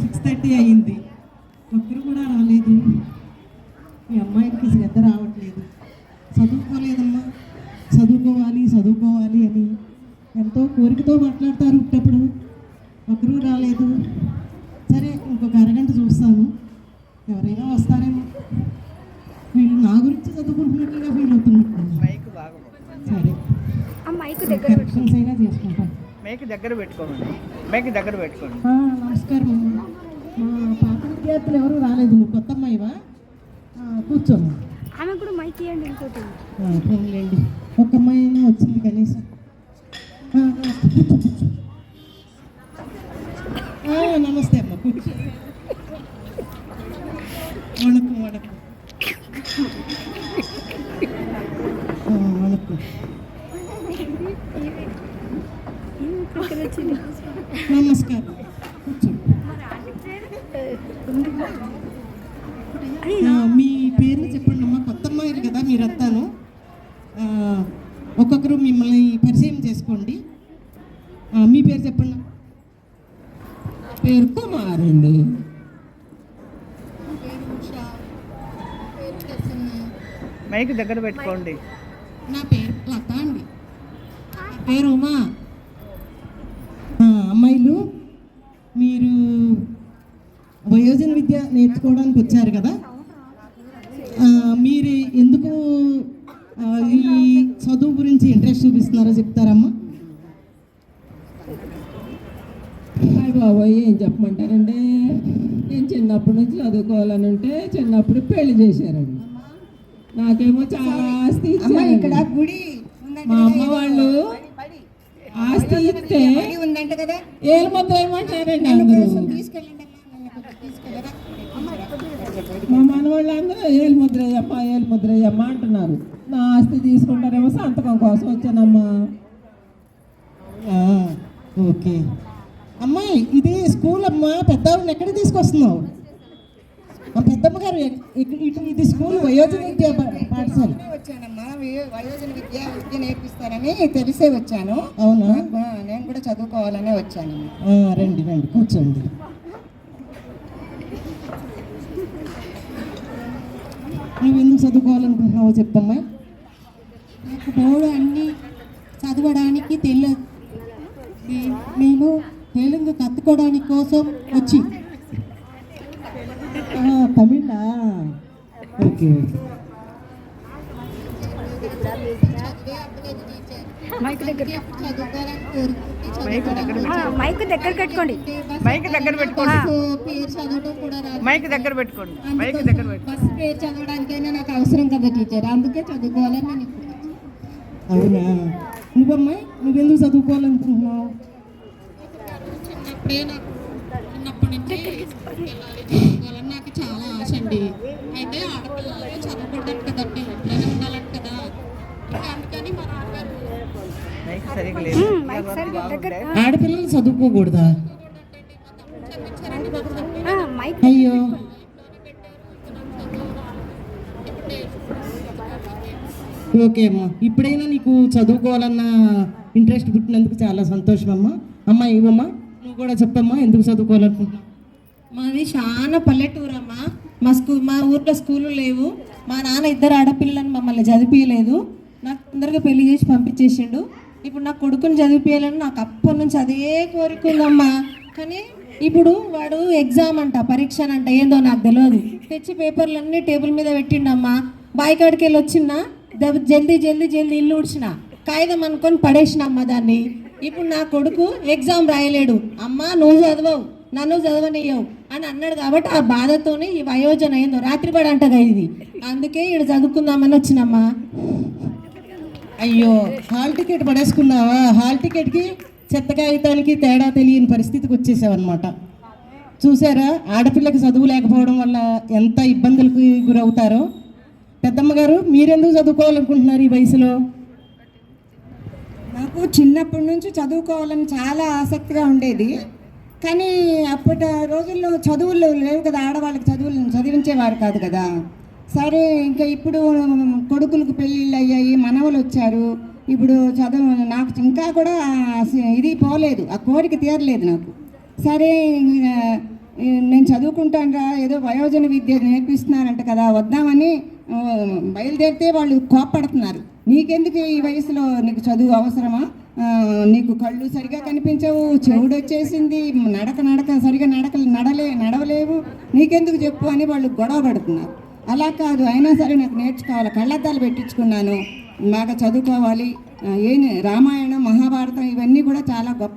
Six thirty అయ్యింది ఒక్కరు కూడా రాలేదు. మీ అమ్మాయికి శ్రద్ధ రావట్లేదు. చదువుకోలేదమ్మా. చదువుకోవాలి చదువుకోవాలి అని ఎంతో కోరికతో మాట్లాడతారు ఇట్టప్పుడు ఒకరు రాలేదు. సరే ఇంకొక అరగంట చూస్తాను. ఎవరైనా వస్తారేమో. వీళ్ళు నా గురించి చదువుకుంటున్నట్టుగా ఫీల్ అవుతున్నట్టు మైక్ బాగా. సరే. కరెక్షన్స్ అయినా చేసుకుంటాను మైక్ దగ్గర పెట్టుకోండి మైక్ దగ్గర పెట్టుకోండి. నమస్కారం విద్యార్థులు ఎవరు రాలేదు? నువ్వు కొత్త అమ్మాయివా కూర్చోమ్మా. ఆమె కూడా మైక్ ఇవ్వండి ఇంకోటి. పోనీలేండి. ఒక అమ్మాయి వచ్చింది కనీసం. నమస్తే. నమస్తే అమ్మ కూర్చో. వణకం వణకం. వణకం. ఇక్కడ వచ్చింది నమస్కారం కూర్చో ఆ, మీ పేర్లు చెప్పండి అమ్మా. కొత్త అమ్మాయిలు కదా మీరంతాను ఆ, ఒక్కొక్కరు మిమ్మల్ని పరిచయం చేసుకోండి. మీ పేరు చెప్పండి పేరు కుమారండి మైక్ దగ్గర పెట్టుకోండి. నా పేరు లత అండి. పేరు ఉమా ఆ, అమ్మాయిలు మీరు వయోజన విద్య నేర్చుకోవడానికి వచ్చారు కదా? మీరు ఎందుకు ఈ చదువు గురించి ఇంట్రెస్ట్ చూపిస్తున్నారో చెప్తారమ్మా. హాయ్ బాబోయ్ ఏం చెప్పమంటారండి? నేను చిన్నప్పటి నుంచి చదువుకోవాలని ఉంటే చిన్నప్పుడు పెళ్ళి చేశారండి. నాకేమో చాలా ఆస్తి ఇక్కడ గుడి మా అమ్మ వాళ్ళు ఆస్తి ఇస్తే ఏమంటారండి అందరూ తీసుకెళ్ళండి అమ్మా నన్ను కొంచెం తీసుకెళ్ళరా మా మనవాళ్ళు అందరూ ఏలు ముద్రయ్యమ్మ ఏలు ముద్రయ్యమ్మ అంటున్నారు. నా ఆస్తి తీసుకుంటారేమో సంతకం కోసం వచ్చానమ్మా. ఓకే. అమ్మాయి ఇది స్కూల్ అమ్మా పెద్దవాళ్ళని ఎక్కడ తీసుకొస్తున్నావు? పెద్దమ్మ గారు ఇది స్కూల్ వయోజన విద్యా పాఠశాల. వచ్చానమ్మా వయో- వయోజన విద్య విద్య నేర్పిస్తారని తెలిసే వచ్చాను. అవునా? నేను కూడా చదువుకోవాలనే వచ్చాను రండి రండి కూర్చోండి. నువ్వు ఎందుకు చదువుకోవాలనుకుంటున్నావో చెప్పమ్మా. నాకు బోర్డు అన్ని చదవడానికి తెలియదు నేను తెలుగు కత్తుకోవడానికి కోసం వచ్చి. తమిళ? Okay okay. మైక్ దగ్గర మైక్ దగ్గర ఆ, మైక్ దగ్గర కట్టుకోండి మైక్ దగ్గర పెట్టుకోండి. మైక్ దగ్గర పెట్టుకోండి. మైక్ దగ్గర పెట్టుకోండి పేరు చదవడానికైనా నాకు అవసరం కదా టీచర్. అందుకే చదువుకోవాలని నేను అవునా? నువ్వమ్మా నువ్వెందుకు చదువుకోవాలనుకుంటున్నావు? చిన్నప్పుడే నాకు చిన్నప్పటి నుంచి నాకు చాలా ఆశ అండి. అయితే ఆడపిల్లలు చదువుకోవడానికి కదండి ఉండాలంట ఆడపిల్లలు చదువుకోకూడదా? అయ్యో. ఓకే అమ్మా. ఇప్పుడైనా నీకు చదువుకోవాలన్న ఇంట్రెస్ట్ పుట్టినందుకు చాలా సంతోషం అమ్మా అమ్మా ఇవ్వమ్మా నువ్వు కూడా చెప్పమ్మా ఎందుకు చదువుకోవాలనుకుంటున్నావు? మాది చాలా పల్లెటూరు అమ్మ మా స్కూ మా ఊర్లో స్కూళ్ళు లేవు. మా నాన్న ఇద్దరు ఆడపిల్లలను మమ్మల్ని చదివించలేదు నాకు తొందరగా పెళ్ళి చేసి పంపించేసిండు. ఇప్పుడు నా కొడుకుని చదివించాలని నాకు అప్పటి నుంచి అదే కోరిక ఉందమ్మా. కానీ ఇప్పుడు వాడు ఎగ్జామ్ అంట పరీక్ష అంట ఏందో నాకు తెలియదు తెచ్చి పేపర్లన్నీ టేబుల్ మీద పెట్టిండమ్మా. బాయికాడికి వెళ్ళి వచ్చినా జల్దీ జల్దీ జల్దీ ఇల్లు ఉడిచిన కాగితం అనుకొని పడేసినమ్మా దాన్ని. ఇప్పుడు నా కొడుకు ఎగ్జామ్ రాయలేడు. అమ్మా నువ్వు చదవవు నన్ను చదవనియ్యవు అని అన్నాడు కాబట్టి ఆ బాధతోనే ఈ వయోజన ఏందో రాత్రి పడి ఇది. అందుకే ఇక్కడ చదువుకుందామని వచ్చినమ్మా. అయ్యో హాల్ టికెట్ పడేసుకున్నావా? హాల్ టికెట్కి చెత్త కాగితానికి తేడా తెలియని పరిస్థితికి వచ్చేసావన్నమాట. చూసారా? ఆడపిల్లకి చదువు లేకపోవడం వల్ల ఎంత ఇబ్బందులకు గురవుతారో? పెద్దమ్మ గారు మీరెందుకు చదువుకోవాలనుకుంటున్నారు ఈ వయసులో? నాకు చిన్నప్పటి నుంచి చదువుకోవాలని చాలా ఆసక్తిగా ఉండేది. కానీ అప్పటి రోజుల్లో చదువులు లేవు కదా ఆడవాళ్ళకి చదువులు చదివించేవారు కాదు కదా. సరే ఇంకా ఇప్పుడు కొడుకులకు పెళ్ళిళ్ళు అయ్యాయి మనవలు వచ్చారు. ఇప్పుడు చదువు నాకు ఇంకా కూడా ఇది పోలేదు. ఆ కోరిక తీరలేదు నాకు. సరే నేను చదువుకుంటాను నేను చదువుకుంటానురా ఏదో వయోజన విద్య నేర్పిస్తున్నారంట కదా వద్దామని బయలుదేరితే వాళ్ళు కోప్పడుతున్నారు. నీకెందుకు ఈ వయసులో నీకు చదువు అవసరమా? నీకు కళ్ళు సరిగా కనిపించవు చెవుడు వచ్చేసింది నడక నడక సరిగా నడక నడలే నడవలేవు. నీకెందుకు చెప్పు అని వాళ్ళు గొడవ పడుతున్నారు. అలా కాదు అయినా సరే నాకు నేర్చుకోవాలి. కళ్ళద్దాలు పెట్టించుకున్నాను. బాగా చదువుకోవాలి. ఏ రామాయణం మహాభారతం ఇవన్నీ కూడా చాలా గొప్ప